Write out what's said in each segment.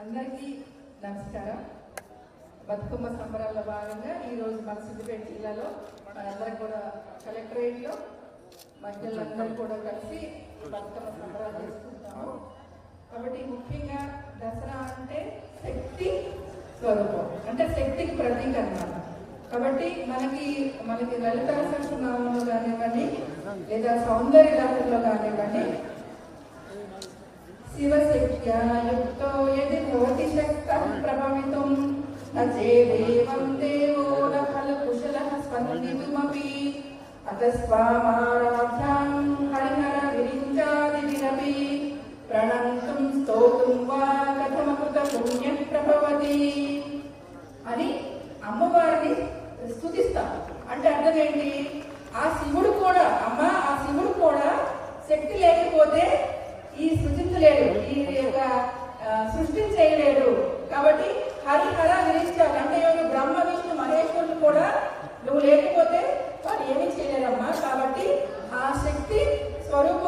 అందరికీ నమస్కారం. బతుకమ్మ సంబరాల్లో భాగంగా ఈరోజు మన సిద్దిపేట జిల్లాలో మనందరం కూడా కలెక్టరేట్లో మహిళలందరూ కూడా కలిసి బతుకమ్మ సంబరాలు చేసుకుంటాము. కాబట్టి ముఖ్యంగా దసరా అంటే శక్తి స్వరూపం అంటే శక్తికి ప్రతీక అన్నమాట. కాబట్టి మనకి మనకి లలిత సహస్రనామంలో కానివ్వండి లేదా సౌందర్య లహరిలో కానివ్వండి శివశక్త్యా యుక్తో యది अजेदेवं देवो न फलकुशलः स्पन्दितुमपि अतस्वामाराध्यां हरिहरविरिञ्चादिभिरपि प्रणङ्क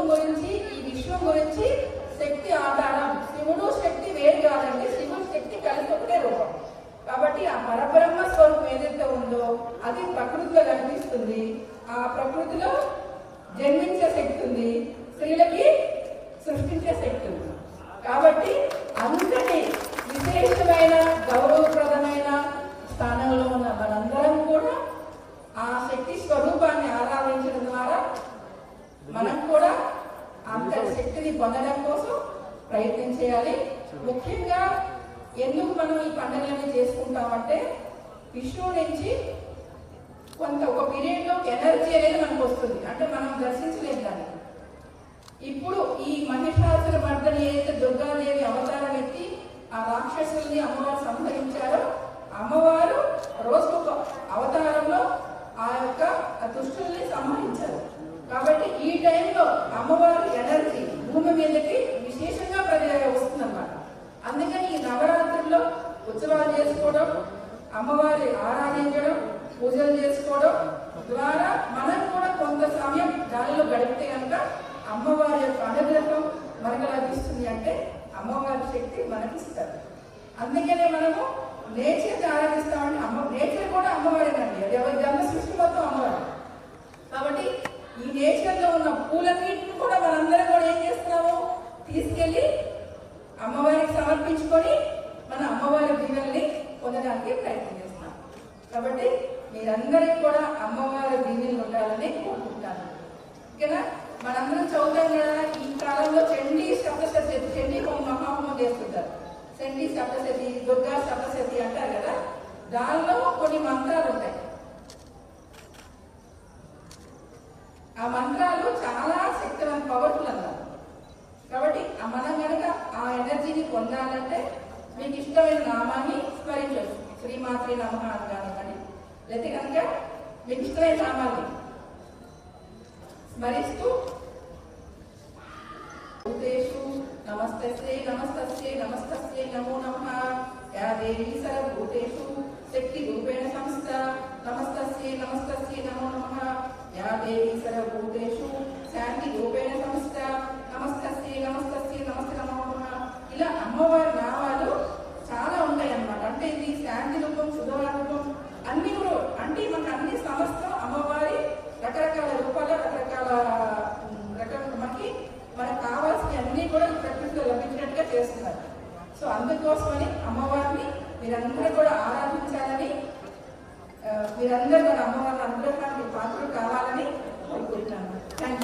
స్వరూపం గురించి ఈ విశ్వం గురించి శక్తి ఆధారం. శివుడు శక్తి వేరు కాదండి. శివుడు శక్తి కలిసి ఒకటే రూపం. కాబట్టి ఆ పరబ్రహ్మ స్వరూపం ఏదైతే ఉందో అది ప్రకృతిలో కనిపిస్తుంది. ఆ ప్రకృతిలో జన్మించే శక్తి ఉంది స్త్రీలకి సృష్టించే శక్తి ఉంది కాబట్టి అంతటి విశేషమైన గౌరవప్రదమైన స్థానంలో ఉన్న మనందరం కూడా ఆ శక్తి స్వరూపాన్ని ఆరాధించడం ద్వారా మనం కూడా అంత శక్తిని పొందడం కోసం ప్రయత్నం చేయాలి. ముఖ్యంగా ఎందుకు మనం ఈ పండుగలని చేసుకుంటామంటే విష్ణువు నుంచి కొంత ఒక పీరియడ్లో ఎనర్జీ అనేది మనకు వస్తుంది. అంటే మనం దర్శించలేదు దాన్ని. ఇప్పుడు ఈ మహిషాసుర మర్దని ఏదైతే దుర్గాదేవి అవతారం ఎత్తి ఆ రాక్షసుల్ని అమ్మవారు సంహరించారో అమ్మవారు రోజు అవతారంలో ఆ యొక్క ఆ దుష్టుల్ని సంహరించారు కాబట్టి ఈ టైంలో అమ్మవారి ఎనర్జీ భూమి మీదకి విశేషంగా ప్రజ వస్తుందన్నమాట అందుకని ఈ నవరాత్రుల్లో ఉత్సవాలు చేసుకోవడం అమ్మవారి ఆరాధించడం పూజలు చేసుకోవడం ద్వారా మనం కూడా కొంత సమయం దానిలో గడిపితే కనుక అమ్మవారి యొక్క అనుగ్రహం మనకు లభిస్తుంది అంటే అమ్మవారి శక్తి మనకి ఇస్తారు అందుకనే మనము నేచర్ని ఆరాధిస్తామని అమ్మ నేచర్ కూడా అమ్మవారేనండి. అది ఎవరి జన్మ సృష్టి మొత్తం అమ్మవారు కాబట్టి ఈ నేచర్లో ఉన్న పూలన్నింటిని కూడా మనందరం కూడా ఏం చేస్తున్నాము తీసుకెళ్ళి అమ్మవారికి సమర్పించుకొని మన అమ్మవారి దీవెనల్ని పొందడానికి ప్రయత్నం చేస్తున్నాం కాబట్టి మీరందరికీ కూడా అమ్మవారి దీవెనలు ఉండాలని కోరుకుంటాను. ఓకేనా? మనందరం చదువుతాం కదా ఈ కాలంలో చండీ సప్తశతి చండీ హోమం మహాహోమం చేస్తుంటారు. చండీ సప్తశతి దుర్గా సప్తశతి అంటారు కదా? దానిలో కొన్ని మంత్రాలు ఉంటాయి. ఆ మంత్రాలు చాలా శక్తివంత పవర్ఫుల్ అన్నారు. కాబట్టి మనం కనుక ఆ ఎనర్జీని పొందాలంటే మీకు ఇష్టమైన నామాన్ని స్మరించవచ్చు. శ్రీమాత్రి నమ అని కానివ్వండి లేకపోతే కనుక మీకు సామాన్ని స్మరిస్తూ భూతేషు నమస్తస్యై నమస్తస్యై నమస్తస్యై నమో నమః. యా దేవీ సర్వభూతేషు శక్తి రూపేణ సంస్థ నమస్తస్యై నమస్తస్యై నమో నమః. యా దేవీ సర్వభూతేషు శాంతి రూపేణ సంస్థ నమస్తస్యై నమస్తస్యై నమస్తే నమో. ఇలా అమ్మవారు నామాలు చాలా ఉంటాయి అన్నమాట అంటే ఇది శాంతి రూపం శుభ రూపం అన్ని కూడా అంటే మనకు అన్ని సమస్తం అమ్మవారి రకరకాల రూపాల రకరకాల ఉమ్, రకాల మనకి మనకు కావాల్సిన అన్ని కూడా ఈ ప్రకృతిలో లభించినట్టుగా చేస్తున్నారు సో అందుకోసమని అమ్మవారిని మీరందరూ కూడా ఆరాధించాలని మీరందరూ కూడా అమ్మవారిని